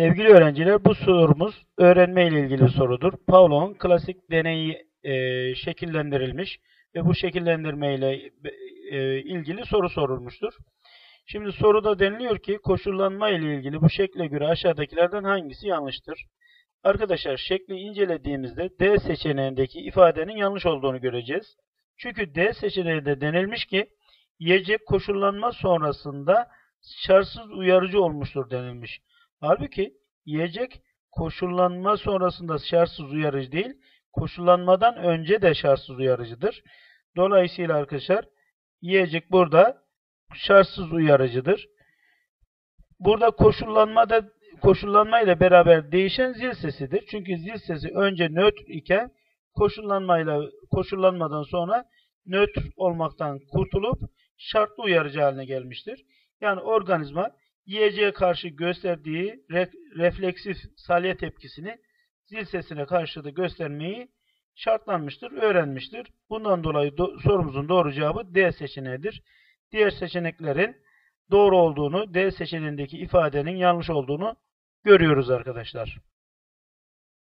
Sevgili öğrenciler bu sorumuz öğrenme ile ilgili sorudur. Pavlov'un klasik deneyi e, şekillendirilmiş ve bu şekillendirme ile e, ilgili soru sorulmuştur. Şimdi soruda deniliyor ki koşullanma ile ilgili bu şekle göre aşağıdakilerden hangisi yanlıştır? Arkadaşlar şekli incelediğimizde D seçeneğindeki ifadenin yanlış olduğunu göreceğiz. Çünkü D seçeneğinde denilmiş ki yiyecek koşullanma sonrasında şartsız uyarıcı olmuştur denilmiş. Halbuki yiyecek koşullanma sonrasında şartsız uyarıcı değil, koşullanmadan önce de şartsız uyarıcıdır. Dolayısıyla arkadaşlar yiyecek burada şartsız uyarıcıdır. Burada koşullanmada koşullanma ile beraber değişen zil sesidir. Çünkü zil sesi önce nötr iken koşullanmayla koşullanmadan sonra nötr olmaktan kurtulup şartlı uyarıcı haline gelmiştir. Yani organizma yiyeceğe karşı gösterdiği re refleksif salya tepkisini zil sesine karşı da göstermeyi şartlanmıştır, öğrenmiştir. Bundan dolayı do sorumuzun doğru cevabı D seçeneğidir. Diğer seçeneklerin doğru olduğunu, D seçeneğindeki ifadenin yanlış olduğunu görüyoruz arkadaşlar.